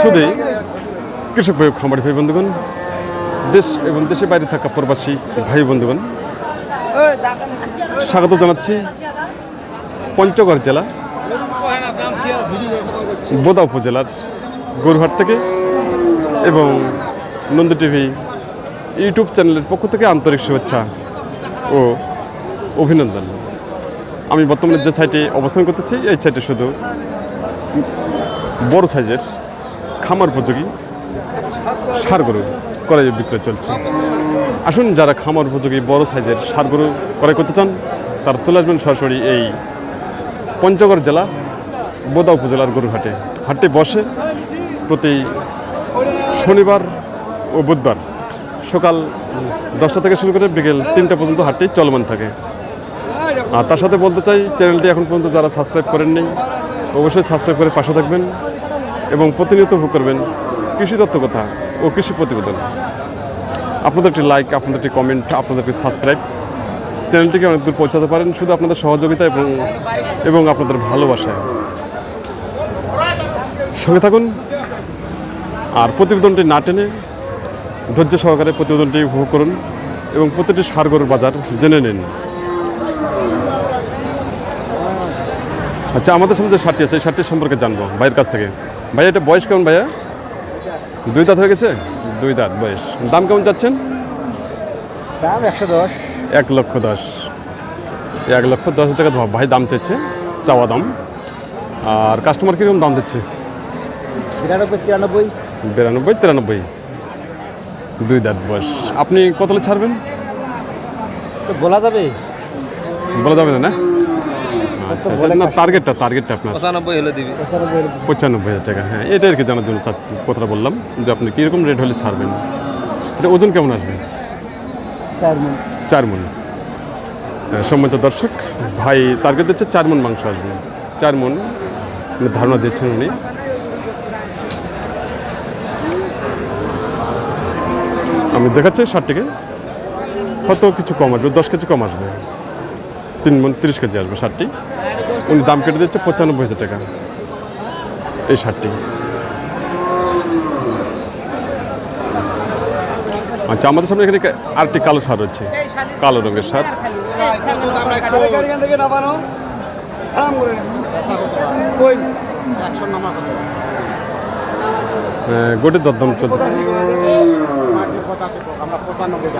সুদে কৃষক ভাই খামারি ভাই বন্ধুগণ, দেশ এবং দেশের বাইরে থাকা প্রবাসী ভাই বন্ধুগণ, স্বাগত জানাচ্ছি পঞ্চগড় জেলা, বোদা উপজেলার গরুহাট থেকে এবং নন্দী টিভি ইউটিউব চ্যানেলের পক্ষ থেকে আন্তরিক শুভেচ্ছা ও অভিনন্দন। আমি বর্তমানে যে সাইটে অবস্থান করতেছি, এই সাইটে শুধু বড় সাইজের খামার উপযোগী? সার গরু ক্রয় বিক্রয় চলছে। আসুন যারা খামার উপযোগী বড় সাইজের সার গরু ক্রয় করতে চান, তারা চলে আসবেন সরাসরি এই পঞ্চগড় জেলা, বোদা উপজেলার গরু হাটে হাটটি বসে প্রতি শনিবার ও বুধবার সকাল দশটা থেকে শুরু করে বিকেল তিনটা পর্যন্ত হাটটি চলমান থাকে। আর তার সাথে বলতে চাই, চ্যানেলটি এখন পর্যন্ত যারা সাবস্ক্রাইব করেননি, অবশ্যই সাবস্ক্রাইব করে পাশে থাকবেন। এবং প্রতিনিয়ত ভোগ করবেন কৃষি কথা ও কৃষি প্রতিবেদন। আপনাদের একটি লাইক আপনাদের একটি কমেন্ট আপনাদের একটি সাবস্ক্রাইব চ্যানেলটিকে অনেক দূর পৌঁছাতে পারেন শুধু আপনাদের সহযোগিতা এবং এবং আপনাদের ভালোবাসায়। সঙ্গে থাকুন। আর প্রতিবেদনটি না টেনে ধৈর্য সহকারে প্রতিবেদনটি উপভোগ করুন এবং প্রতিটি সার গরুর বাজার জেনে নিন। আচ্ছা আমাদের সামনে যে শার্টটি আছে এই শার্টটির সম্পর্কে জানব ভাইয়ের কাছ থেকে। ভাই এটা বয়স কেমন ভাইয়া? দুই দাঁত হয়ে গেছে? দুই দাঁত বয়স দাম কেমন চাচ্ছেন? দাম একশো দশ। এক লক্ষ দশ। এক লক্ষ দশ হাজার টাকা ভাই দাম চাইছে চাওয়া দাম। আর কাস্টমার কীরকম দাম দিচ্ছে? তিরানব্বই তিরানব্বই। বিরানব্বই তিরানব্বই। দুই দাঁত বয়স আপনি কতলে ছাড়বেন? বলা যাবে। বলা যাবে না? না আচ্ছা আচ্ছা না টার্গেটটা টার্গেটটা আপনার। পঁচানব্বই হলে দিবি। পঁচানব্বই পঁচানব্বই হাজার টাকা হ্যাঁ এটা আর কি জানার জন্য কথাটা বললাম যে আপনি কীরকম রেট হলে ছাড়বেন? এটা ওজন কেমন আসবে? চার মন। হ্যাঁ, সম্মানিত দর্শক ভাই টার্গেট দিচ্ছে চার মন মাংস আসবে। চার মন মানে ধারণা দিচ্ছেন উনি। আমি দেখাচ্ছি ষাটটিকে হয়তো কিছু কম আসবে? দশ কেজি কম আসবে। তিন মন তিরিশ কেজি আসবে শার্টটি উনি দাম কেটে দিচ্ছে পঁচানব্বই হাজার টাকা। এই শার্টটি আচ্ছা আমাদের সামনে এখানে আরেকটি কালো শার্ট রয়েছে। কালো রঙের শার্ট আহ, গোটের দরদাম চলছে। আমরা পঁচানব্বই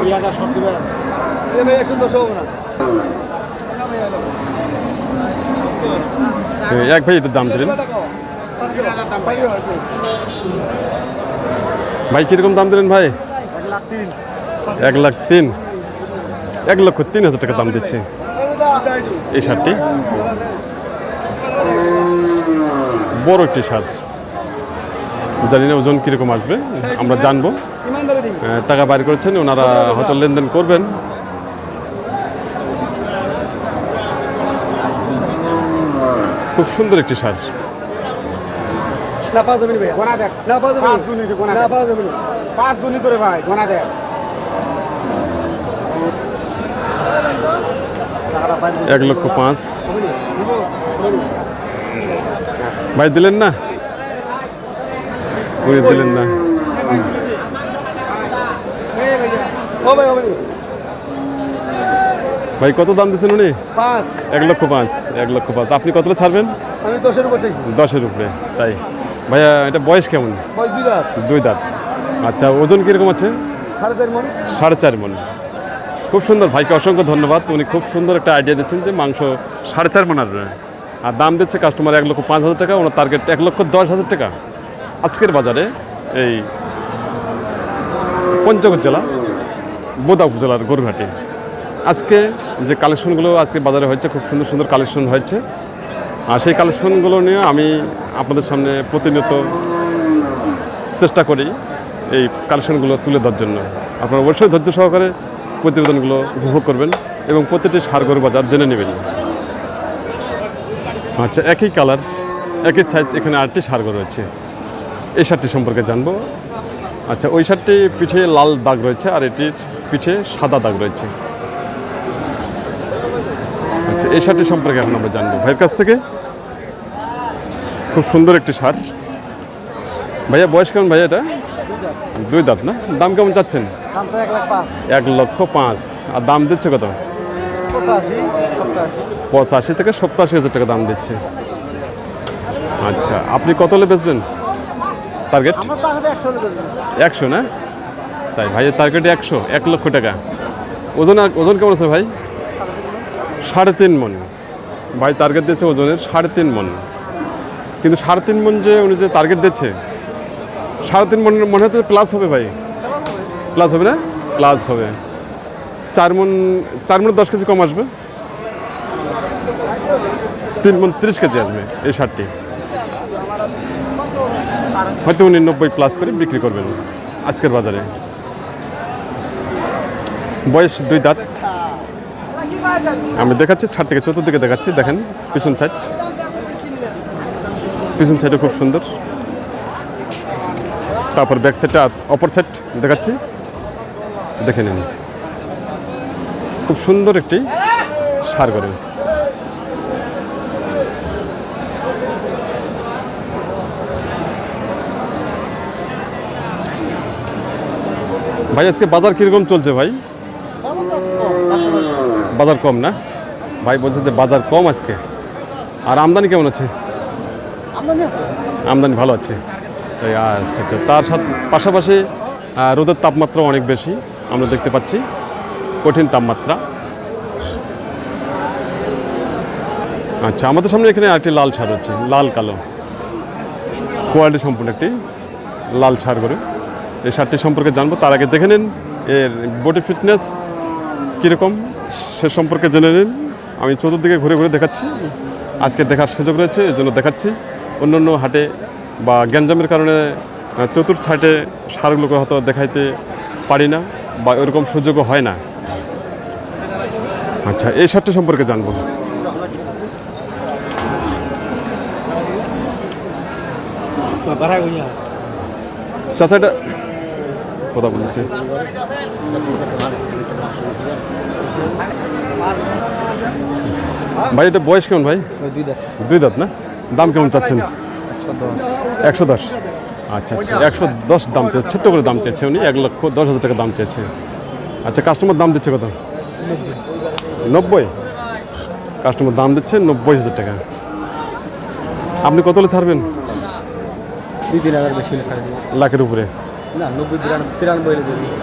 দুই হাজার সব একশো দশ হবে না এক ভাই এটার দাম দিলেন। ভাই, কীরকম দাম দিলেন ভাই? এক লাখ তিন। এক লক্ষ তিন হাজার টাকা দাম দিচ্ছে। এই শার্টটি? বড় একটি শার্ট। জানি না ওজন কীরকম আসবে আমরা জানব। ইমানদারি দিন আহ, টাকা বাইর করেছেন ওনারা হয়তো লেনদেন করবেন। খুব সুন্দর একটি সার না পাঁচ যাবেন ভাই গোনা দেখ। পাঁচ যাবেন না পাঁচ যাবেন পাঁচ দুনি করে ভাই এক লক্ষ পাঁচ। ভাই দিলেন না? উনি দিলেন না। ভাই কত দাম দিচ্ছেন উনি? পাঁচ। এক লক্ষ পাঁচ এক লক্ষ পাঁচ। আপনি কতটা ছাড়বেন? আমি দশের উপর চাইছি। দশের উপরে তাই। ভাইয়া এটা বয়স কেমন? দুই দাঁত। আচ্ছা ওজন কীরকম আছে? সাড়ে চার মন। খুব সুন্দর। ভাইকে অসংখ্য ধন্যবাদ। উনি খুব সুন্দর একটা আইডিয়া দিচ্ছেন যে মাংস সাড়ে চার মন আসবে আর দাম দিচ্ছে কাস্টমার এক লক্ষ পাঁচ হাজার টাকা ওনার টার্গেট এক লক্ষ দশ হাজার টাকা। আজকের বাজারে এই পঞ্চগড় জেলা, বোদা উপজেলার গরুহাটি। আজকে যে কালেকশনগুলো আজকে বাজারে হয়েছে, খুব সুন্দর সুন্দর কালেকশন হয়েছে। আর সেই কালেকশনগুলো নিয়ে আমি আপনাদের সামনে প্রতিনিয়ত চেষ্টা করি এই কালেকশনগুলো তুলে দেওয়ার জন্য। আপনারা অবশ্যই ধৈর্য সহকারে প্রতিবেদনগুলো উপভোগ করবেন এবং প্রতিটি সার গরু বাজার জেনে নেবেন। আচ্ছা একই কালার, একই সাইজ এখানে আটটি সার গরু রয়েছে। এই শার্টটি সম্পর্কে জানব। আচ্ছা ওই শার্টটি পিঠে লাল দাগ রয়েছে আর এটির পিঠে সাদা দাগ রয়েছে। আচ্ছা এই শার্টটি সম্পর্কে এখন আমরা জানব। ভাইয়ের কাছ থেকে? খুব সুন্দর একটি শার্ট। ভাইয়া বয়স কেমন ভাইয়া এটা? দুই দাঁত না? দাম কেমন চাচ্ছেন? এক লক্ষ পাঁচ। আর দাম দিচ্ছে কত? পঁচাশি থেকে সপ্তাশি হাজার টাকা দাম দিচ্ছে। আচ্ছা আপনি কত হলে বেচবেন? টার্গেট একশো না? তাই ভাইয়ের টার্গেট একশো এক লক্ষ টাকা। ওজন ওজন কেমন আছে ভাই? সাড়ে তিন মন। ভাই টার্গেট দিচ্ছে ওজনের সাড়ে তিন মন। কিন্তু সাড়ে তিন মন যে উনি যে টার্গেট দিচ্ছে সাড়ে তিন মন মনে হচ্ছে প্লাস হবে ভাই। প্লাস হবে না? প্লাস হবে। চার মন চার মন দশ কেজি কম আসবে। তিন মন তিরিশ কেজি আসবে এই শার্টটি হয়তো উনি নব্বই প্লাস করে বিক্রি করবেন আজকের বাজারে। বয়স দুই দাঁত। আমি দেখাচ্ছি, ছাদ থেকে চতুর্দিকে দেখাচ্ছি, দেখেন, পিছন সাইড পিছন সাইডও খুব সুন্দর। তারপর ব্যাক সাইডটা অপর সাইড দেখাচ্ছি। দেখে নিন। খুব সুন্দর একটি সার করে ভাই আজকে বাজার কীরকম চলছে ভাই? বাজার কম না? ভাই বলছে যে বাজার কম আজকে। আর আমদানি কেমন আছে? আমদানি ভালো আছে। তাই আচ্ছা আচ্ছা তার সাথে পাশাপাশি রোদের তাপমাত্রা অনেক বেশি আমরা দেখতে পাচ্ছি। কঠিন তাপমাত্রা। আচ্ছা আমাদের সামনে এখানে আরেকটি লাল ছাড় হচ্ছে লাল কালো। কোয়ালিটি সম্পূর্ণ একটি লাল ছাড় করে এই শার্টটি সম্পর্কে জানব তার আগে দেখে নিন এর বডি ফিটনেস কীরকম সে সম্পর্কে জেনে নিন। আমি চতুর্দিকে ঘুরে ঘুরে দেখাচ্ছি আজকে দেখার সুযোগ রয়েছে এই জন্য দেখাচ্ছি। অন্য অন্য হাটে বা গ্যাঞ্জামের কারণে চতুর্থ হাটে সারগুলোকে হয়তো দেখাইতে পারি না বা ওরকম সুযোগও হয় না। আচ্ছা এই শার্টটি সম্পর্কে জানব। চাচা এটা কথা বলেছে। ভাই এটা বয়স কেমন ভাই? দুই দাঁত। না? দাম কেমন চাচ্ছেন? একশো দশ। আচ্ছা আচ্ছা একশো দশ দাম চেয়েছে ছোট্ট করে দাম চেয়েছে উনি এক লক্ষ দশ হাজার টাকা দাম চাইছে আচ্ছা কাস্টমার দাম দিচ্ছে কত? নব্বই। কাস্টমার দাম দিচ্ছে নব্বই হাজার টাকা। আপনি কত হলে ছাড়বেন? দুই তিন হাজার বেশি হলে ছাড়ি দেবো লাখের উপরে। না নব্বই তিরানব্বই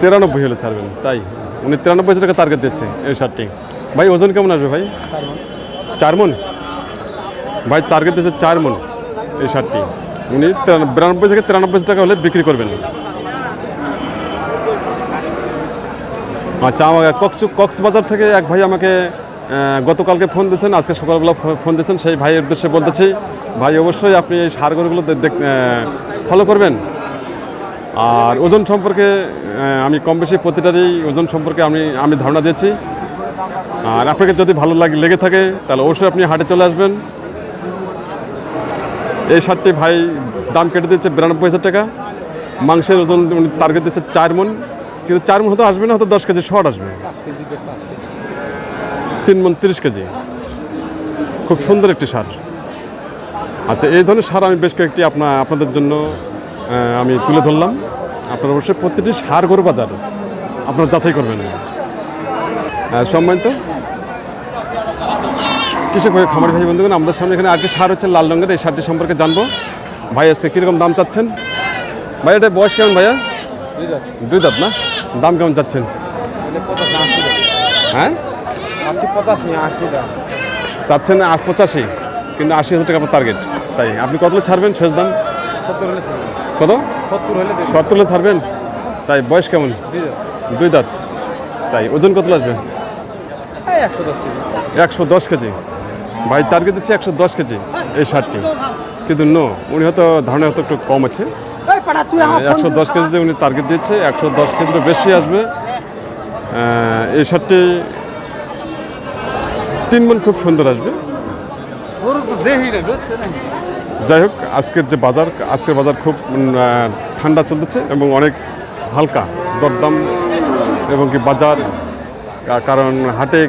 তিরানব্বই হলে ছাড়বেন তাই? উনি তিরানব্বই হাজার টাকা টার্গেট দিচ্ছে এই শার্টটি। ভাই ওজন কেমন আসবে ভাই? চার মন ভাই টার্গেট দিচ্ছে চার মন এই শার্টটি। উনি বিরানব্বই থেকে তিরানব্বই টাকা হলে বিক্রি করবেন। আচ্ছা আমাকে কক্স কক্সবাজার থেকে এক ভাই আমাকে গতকালকে ফোন দিয়েছেন আজকে সকালবেলা ফোন দিয়েছেন। সেই ভাইয়ের উদ্দেশ্যে বলতেছি ভাই অবশ্যই আপনি এই সারগরগুলো ফলো করবেন। আর ওজন সম্পর্কে আমি কম বেশি প্রতিটারই ওজন সম্পর্কে আমি আমি ধারণা দিচ্ছি। আর আপনাকে যদি ভালো লাগে, লেগে থাকে, তাহলে অবশ্যই আপনি হাটে চলে আসবেন। এই শার্টটি ভাই দাম কেটে দিচ্ছে বিরানব্বই হাজার টাকা। মাংসের ওজন উনি টার্গেট দিচ্ছে চার মন। কিন্তু চার মন হয়তো আসবে না, হয়তো দশ কেজি শর্ট আসবে। তিন মন তিরিশ কেজি। খুব সুন্দর একটি সার আচ্ছা এই ধরনের সার আমি বেশ কয়েকটি আপনা আপনাদের জন্য আমি তুলে ধরলাম। আপনারা অবশ্যই প্রতিটি সার গরু বাজার আপনারা যাচাই করবেন। সম্মানিত কৃষক ভাই খামারি ভাই বন্ধুগণ আমাদের সামনে এখানে আরেকটি সার হচ্ছে লাল রঙের। এই সারটি সম্পর্কে জানব। ভাই আজকে কীরকম দাম চাচ্ছেন? ভাই এটা বয়স কেমন ভাইয়া? দুই দাঁত। না? দাম কেমন চাচ্ছেন? হ্যাঁ? চাচ্ছেন আট পঁচাশি কিন্তু আশি হাজার টাকা আপনার টার্গেট তাই আপনি কত হলে ছাড়বেন? শেষ দাম? সত্তর। কত? সত্তর হলে ছাড়বেন? তাই বয়স কেমন? দুই দাঁত। তাই ওজন কত আসবে একশো দশ কেজি। একশো দশ কেজি। ভাই টার্গেট দিচ্ছে একশো দশ কেজি এই শার্টটি। কিন্তু নো উনি হয়তো ধারণা হয়তো একটু কম আছে। এই পাড়া তুই আমার একশো দশ কেজিতে উনি টার্গেট দিচ্ছে একশো দশ কেজিরও বেশি আসবে। এই শার্টটি তিন মন খুব সুন্দর আসবে। না যাই হোক আজকের যে বাজার আজকের বাজার খুব ঠান্ডা চলতেছে এবং অনেক হালকা দরদাম এবং কি বাজার কারণ হাটে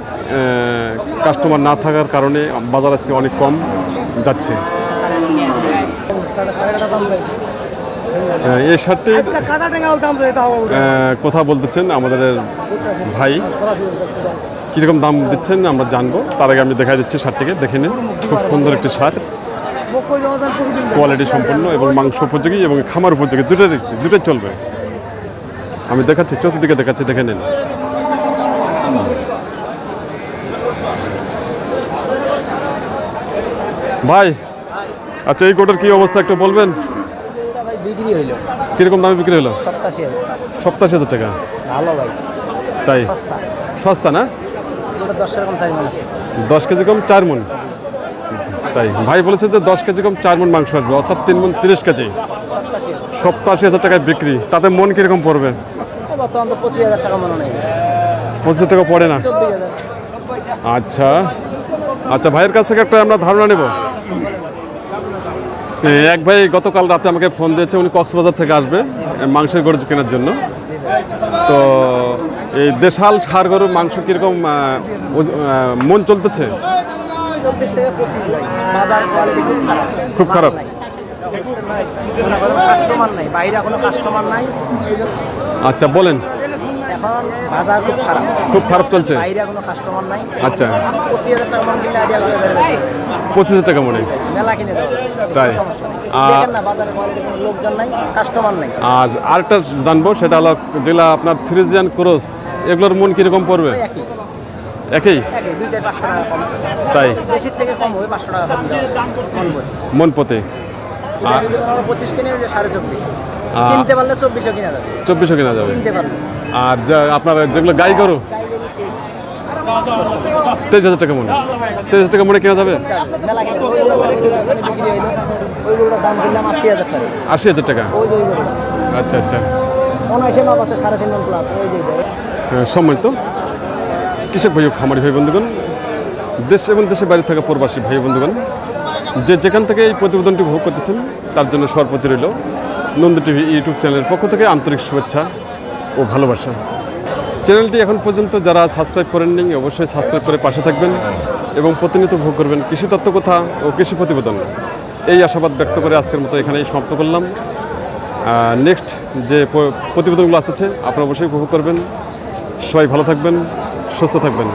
কাস্টমার না থাকার কারণে বাজার আজকে অনেক কম যাচ্ছে। এই শার্টটি কথা বলতেছেন আমাদের ভাই। কীরকম দাম দিচ্ছেন আমরা জানব। তার আগে আমি দেখা দিচ্ছি শার্টটিকে দেখে নিন। খুব সুন্দর একটি শার্ট। কোয়ালিটি সম্পন্ন এবং মাংস উপযোগী এবং খামার উপযোগী দুটোই দুটোই চলবে। আমি দেখাচ্ছি চতুর্দিকে দেখাচ্ছি দেখে নিন। ভাই আচ্ছা এই গোটার কি অবস্থা একটু বলবেন? ভাই বিক্রি হইল কীরকম দামে বিক্রি হলো? সপ্তাশি হাজার টাকা। ভালো ভাই তাই? সস্তা। না? দশ কেজি কম চার মন। তাই। ভাই বলেছে যে দশ কেজি কম চার মন মাংস আসবে, অর্থাৎ তিন মন তিরিশ কেজি। সপ্তাশি হাজার টাকায় বিক্রি, তাতে মন কীরকম পড়বে? পঁচিশ টাকা পড়ে না? আচ্ছা। আচ্ছা ভাইয়ের কাছ থেকে একটা আমরা ধারণা নেব। এক ভাই গতকাল রাতে আমাকে ফোন দিয়েছে, উনি কক্সবাজার থেকে আসবে, মাংসের গরু কেনার জন্য। তো এই দেশাল সার গরুর মাংস কীরকম মন চলতেছে? চব্বিশ থেকে পঁচিশ ভাই। বাজার কোয়ালিটি খুব খারাপ। খুব খারাপ? কাস্টমার নাই। বাইরে কোনো কাস্টমার নাই। আচ্ছা বলেন। এখন বাজার খুব খারাপ। খুব খারাপ চলছে? বাইরে কোনো কাস্টমার নাই। আচ্ছা। পঁচিশ হাজার টাকা মন কিনলে আইডিয়া করে পঁচিশ হাজার টাকা মনে মেলা কিনে দেবো তাই? আর আরেকটা জানব সেটা হলো যেগুলা আপনার ফ্রিজিয়ান ক্রস এগুলোর মন কীরকম পড়বে? একই? একই একই দুই চার পাঁচশো টাকা কম। তাই? দেশের থেকে কম হবে পাঁচশো টাকা কম মন আমরা পঁচিশ কিনে সাড়ে চব্বিশ। কিনতে পারলে চব্বিশও কিনা যাবে। চব্বিশশো কেনা যাবে। কিনতে পারলে। আর যা আপনার যেগুলো গাই গরু? তেইশ। হাজার টাকা মনে। তেইশ হাজার টাকা মনে কেনা যাবে? আশি হাজার টাকা। আচ্ছা আচ্ছা। হ্যাঁ, সম্মানিত। কৃষক ভাই খামারি ভাই বন্ধুগণ? দেশ এবং দেশের বাইরে থাকা প্রবাসী ভাই বন্ধুগণ, যে যেখান থেকে এই প্রতিবেদনটি উপভোগ করতেছেন, তার জন্য সর্বপ্রতি রইল নন্দ টিভি ইউটিউব চ্যানেলের পক্ষ থেকে আন্তরিক শুভেচ্ছা ও ভালোবাসা। চ্যানেলটি এখন পর্যন্ত যারা সাবস্ক্রাইব করেননি, অবশ্যই সাবস্ক্রাইব করে পাশে থাকবেন এবং প্রতিনিয়ত উপভোগ করবেন কৃষি তত্ত্ব কথা ও কৃষি প্রতিবেদন। এই আশাবাদ ব্যক্ত করে আজকের মতো এখানেই সমাপ্ত করলাম। নেক্সট যে প্রতিবেদনগুলো আসতেছে, আপনারা অবশ্যই উপভোগ করবেন। সবাই ভালো থাকবেন। সুস্থ থাকবেন।